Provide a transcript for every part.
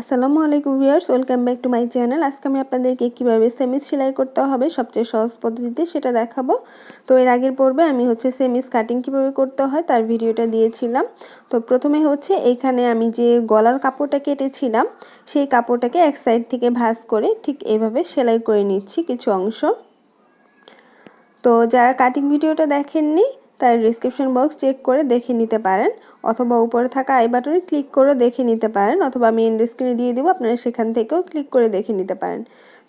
আসসালামু আলাইকুম viewers, welcome back to my channel. আজকে আমি আপনাদেরকে কীভাবে সেমিস সেলাই করতে হবে, সবচেয়ে সহজ পদ্ধতিতে সেটা দেখাবো। তো এর আগের পর্বে আমি হচ্ছে সেমিস কাটিং কীভাবে করতে হয়, তার ভিডিওটা দিয়েছিলাম। তো প্রথমে হচ্ছে এইখানে আমি যে গলার কাপড়টা কেটেছিলাম, সেই কাপড়টাকে এক সাইড থেকে ভাঁজ করে ঠিক এভাবে সেলাই করে নিচ্ছি কিছু অংশ। তো যারা কাটিং ভিডিওটা দেখেননি তার ডিসক্রিপশন বক্স চেক করে দেখে নিতে পারেন অথবা উপরে থাকা আই বাটনে ক্লিক করে দেখে নিতে পারেন অথবা আমি এন্ড স্ক্রিনে দিয়ে দেবো, আপনারা সেখান থেকেও ক্লিক করে দেখে নিতে পারেন।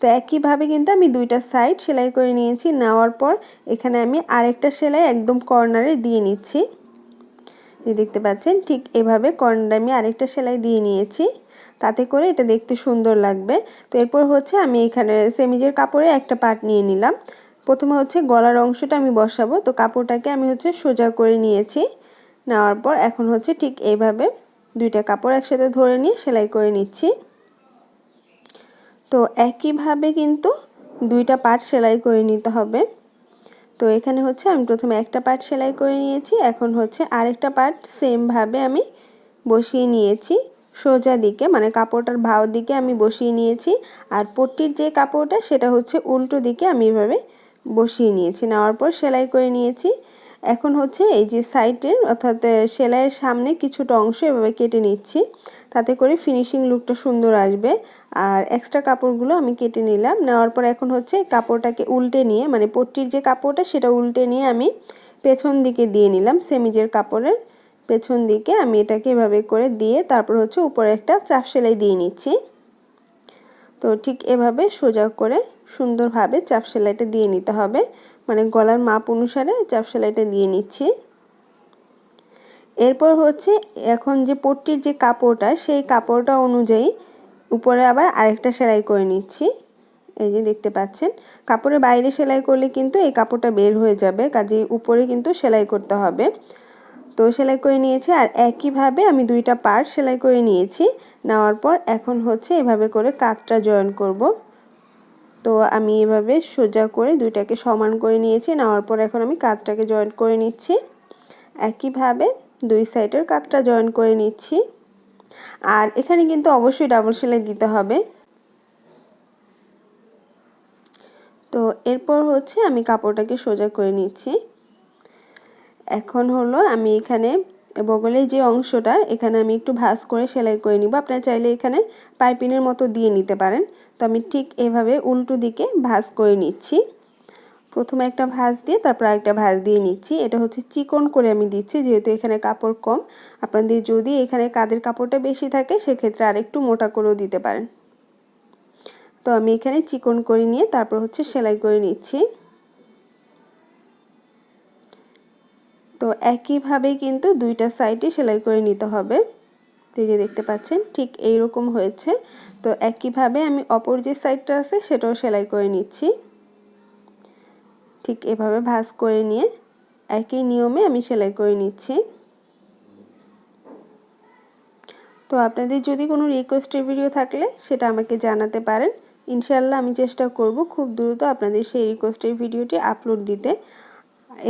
তো একইভাবে কিন্তু আমি দুইটা সাইড সেলাই করে নিয়েছি, নেওয়ার পর এখানে আমি আরেকটা সেলাই একদম কর্নারে দিয়ে নিচ্ছি। দেখতে পাচ্ছেন, ঠিক এভাবে কর্নারে আমি আরেকটা সেলাই দিয়ে নিয়েছি, তাতে করে এটা দেখতে সুন্দর লাগবে। তো এরপর হচ্ছে আমি এখানে সেমিজের কাপড়ে একটা পার্ট নিয়ে নিলাম। প্রথমে হচ্ছে গলার অংশটা আমি বসাবো। তো কাপড়টাকে আমি হচ্ছে সোজা করে নিয়েছি। নেওয়ার পর এখন হচ্ছে ঠিক এইভাবে দুইটা কাপড় একসাথে ধরে নিয়ে সেলাই করে নিচ্ছি। তো একইভাবে কিন্তু দুইটা পার্ট সেলাই করে নিতে হবে। তো এখানে হচ্ছে আমি প্রথমে একটা পার্ট সেলাই করে নিয়েছি। এখন হচ্ছে আরেকটা পার্ট সেমভাবে আমি বসিয়ে নিয়েছি। সোজা দিকে মানে কাপড়টার ভাও দিকে আমি বসিয়ে নিয়েছি। আর পট্টির যে কাপড়টা সেটা হচ্ছে উল্টো দিকে আমি এভাবে বসিয়ে নিয়েছি, নেওয়ার পর সেলাই করে নিয়েছি। এখন হচ্ছে এই যে সাইডের অর্থাৎ সেলাইয়ের সামনে কিছুটা অংশ এভাবে কেটে নিচ্ছি। তাতে করে ফিনিশিং লুকটা সুন্দর আসবে। আর এক্সট্রা কাপড়গুলো আমি কেটে নিলাম। নেওয়ার পর এখন হচ্ছে কাপড়টাকে উল্টে নিয়ে মানে পট্টির যে কাপড়টা সেটা উল্টে নিয়ে আমি পেছন দিকে দিয়ে নিলাম, সেমিজের কাপড়ের পেছন দিকে। আমি এটাকে এভাবে করে দিয়ে তারপর হচ্ছে উপরে একটা চাপ সেলাই দিয়ে নিচ্ছি। তো ঠিক এভাবে সোজা করে সুন্দরভাবে চাপ সেলাইটা দিয়ে নিতে হবে। মানে গলার মাপ অনুসারে চাপ সেলাইটা দিয়ে নিচ্ছি। এরপর হচ্ছে এখন যে পট্টির যে কাপড়টা, সেই কাপড়টা অনুযায়ী উপরে আবার আরেকটা সেলাই করে নিচ্ছি। এই যে দেখতে পাচ্ছেন, কাপড়ের বাইরে সেলাই করলে কিন্তু এই কাপড়টা বের হয়ে যাবে কাজে উপরে কিন্তু সেলাই করতে হবে। তো সেলাই করে নিয়েছি আর একইভাবে আমি দুইটা পার্ট সেলাই করে নিয়েছি। নেওয়ার পর এখন হচ্ছে এভাবে করে কাতটা জয়েন করব। তো আমি এভাবে সোজা করে দুইটাকে সমান করে নিয়েছি। নেওয়ার পর এখন আমি কাজটাকে জয়েন করে নিচ্ছি। একইভাবে দুই সাইডের কাজটা জয়েন করে নিচ্ছি। আর এখানে কিন্তু অবশ্যই ডাবল সেলাই দিতে হবে। তো এরপর হচ্ছে আমি কাপড়টাকে সোজা করে নিচ্ছি। এখন হলো আমি এখানে বগলের যে অংশটা, এখানে আমি একটু ভাঁজ করে সেলাই করে নিব। আপনারা চাইলে এখানে পাইপিনের মতো দিয়ে নিতে পারেন। তো আমি ঠিক এভাবে উল্টো দিকে ভাঁজ করে নিচ্ছি। প্রথমে একটা ভাঁজ দিয়ে তারপর আরেকটা ভাঁজ দিয়ে নিচ্ছি। এটা হচ্ছে চিকন করে আমি দিচ্ছি, যেহেতু এখানে কাপড় কম। আপনাদের যদি এখানে কাদের কাপড়টা বেশি থাকে, সেক্ষেত্রে আরেকটু মোটা করেও দিতে পারেন। তো আমি এখানে চিকন করে নিয়ে তারপর হচ্ছে সেলাই করে নিচ্ছি। তো একইভাবে কিন্তু দুইটা সাইডে সেলাই করে নিতে হবে। তো যে দেখতে পাচ্ছেন, ঠিক এই রকম হয়েছে। তো একইভাবে আমি অপর যে সাইডটা আছে, সেটাও সেলাই করে নিচ্ছি। ঠিক এভাবে ভাঁজ করে নিয়ে একই নিয়মে আমি সেলাই করে নিচ্ছি। তো আপনাদের যদি কোনো রিকোয়েস্টের ভিডিও থাকলে সেটা আমাকে জানাতে পারেন। ইনশাল্লাহ আমি চেষ্টা করব খুব দ্রুত আপনাদের সেই রিকোয়েস্টের ভিডিওটি আপলোড দিতে।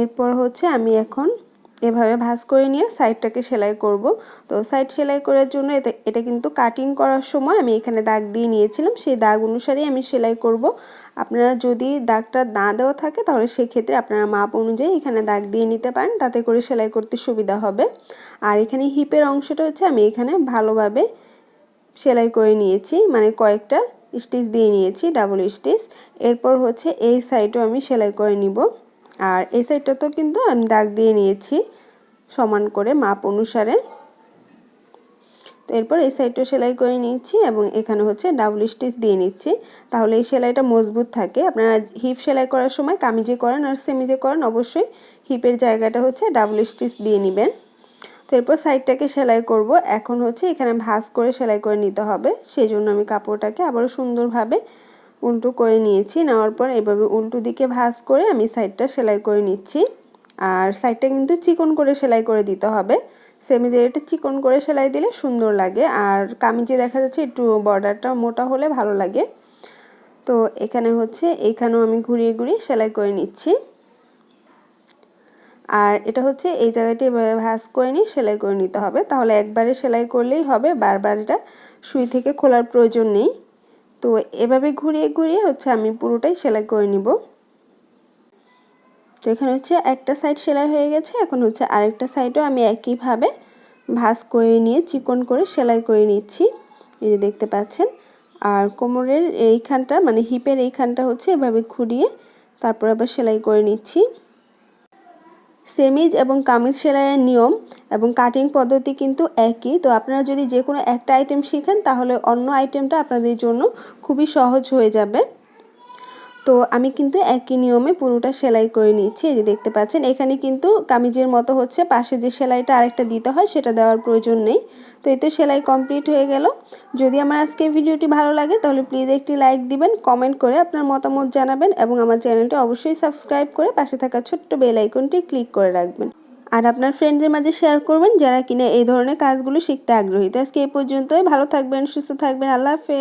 এরপর হচ্ছে আমি এখন এভাবে ভাঁজ করে নিয়ে সাইডটাকে সেলাই করব। তো সাইড সেলাই করার জন্য এতে, এটা কিন্তু কাটিং করার সময় আমি এখানে দাগ দিয়ে নিয়েছিলাম, সেই দাগ অনুসারেই আমি সেলাই করব। আপনারা যদি দাগটা না দেওয়া থাকে তাহলে সেক্ষেত্রে আপনারা মাপ অনুযায়ী এখানে দাগ দিয়ে নিতে পারেন, তাতে করে সেলাই করতে সুবিধা হবে। আর এখানে হিপের অংশটা হচ্ছে আমি এখানে ভালোভাবে সেলাই করে নিয়েছি মানে কয়েকটা স্টিচ দিয়ে নিয়েছি, ডাবল স্টিচ। এরপর হচ্ছে এই সাইডও আমি সেলাই করে নিব। আর এই সাইডটাতেও কিন্তু আমি দাগ দিয়ে নিয়েছি সমান করে মাপ অনুসারে। তো এরপর এই সাইডটা সেলাই করে নিচ্ছি এবং এখানে হচ্ছে ডাবল স্টিচ দিয়ে নিচ্ছি। তাহলে এই সেলাইটা মজবুত থাকে। আপনারা হিপ সেলাই করার সময় কামিজে করেন আর সেমিজে করেন, অবশ্যই হিপের জায়গাটা হচ্ছে ডাবল স্টিচ দিয়ে নেবেন। তো এরপর সাইডটাকে সেলাই করব। এখন হচ্ছে এখানে ভাঁজ করে সেলাই করে নিতে হবে। সেই জন্য আমি কাপড়টাকে আবারও সুন্দরভাবে উল্টো করে নিয়েছি। নেওয়ার পর এভাবে উল্টো দিকে ভাঁজ করে আমি সাইডটা সেলাই করে নিচ্ছি। আর সাইডটা কিন্তু চিকন করে সেলাই করে দিতে হবে। সেমিজের এটা চিকন করে সেলাই দিলে সুন্দর লাগে। আর কামিজে দেখা যাচ্ছে একটু বর্ডারটা মোটা হলে ভালো লাগে। তো এখানে হচ্ছে, এখানেও আমি ঘুরিয়ে ঘুরিয়ে সেলাই করে নিচ্ছি। আর এটা হচ্ছে, এই জায়গাটি এভাবে ভাঁজ করে নিয়ে সেলাই করে নিতে হবে। তাহলে একবারে সেলাই করলেই হবে। বারবার এটা সুই থেকে খোলার প্রয়োজন নেই। তো এভাবে ঘুরিয়ে ঘুরিয়ে হচ্ছে আমি পুরোটাই সেলাই করে নিব। তো এখানে হচ্ছে একটা সাইড সেলাই হয়ে গেছে, এখন হচ্ছে আরেকটা সাইডও আমি একইভাবে ভাঁজ করে নিয়ে চিকন করে সেলাই করে নিচ্ছি, এই যে দেখতে পাচ্ছেন। আর কোমরের এইখানটা মানে হিপের এইখানটা হচ্ছে এভাবে ঘুরিয়ে তারপর আবার সেলাই করে নিচ্ছি। সেমিজ এবং কামিজ সেলাইয়ের নিয়ম এবং কাটিং পদ্ধতি কিন্তু একই। তো আপনারা যদি যে কোনো একটা আইটেম শিখেন, তাহলে অন্য আইটেমটা আপনাদের জন্য খুবই সহজ হয়ে যাবে। তো আমি কিন্তু একই নিয়মে পুরোটা সেলাই করে নিচ্ছি। এই যে দেখতে পাচ্ছেন, এখানে কিন্তু কামিজের মতো হচ্ছে পাশে যে সেলাইটা আরেকটা দিতে হয় সেটা দেওয়ার প্রয়োজন নেই। তো এই তো সেলাই কমপ্লিট হয়ে গেল। যদি আমার আজকে ভিডিওটি ভালো লাগে তাহলে প্লিজ একটি লাইক দিবেন, কমেন্ট করে আপনার মতামত জানাবেন এবং আমার চ্যানেলটি অবশ্যই সাবস্ক্রাইব করে পাশে থাকা ছোট্ট বেল আইকনটি ক্লিক করে রাখবেন। আর আপনার ফ্রেন্ডদের মাঝে শেয়ার করবেন যারা কিনা এই ধরনের কাজগুলো শিখতে আগ্রহী। তো আজকে এই পর্যন্তই। ভালো থাকবেন, সুস্থ থাকবেন। আল্লাহ হাফেজ।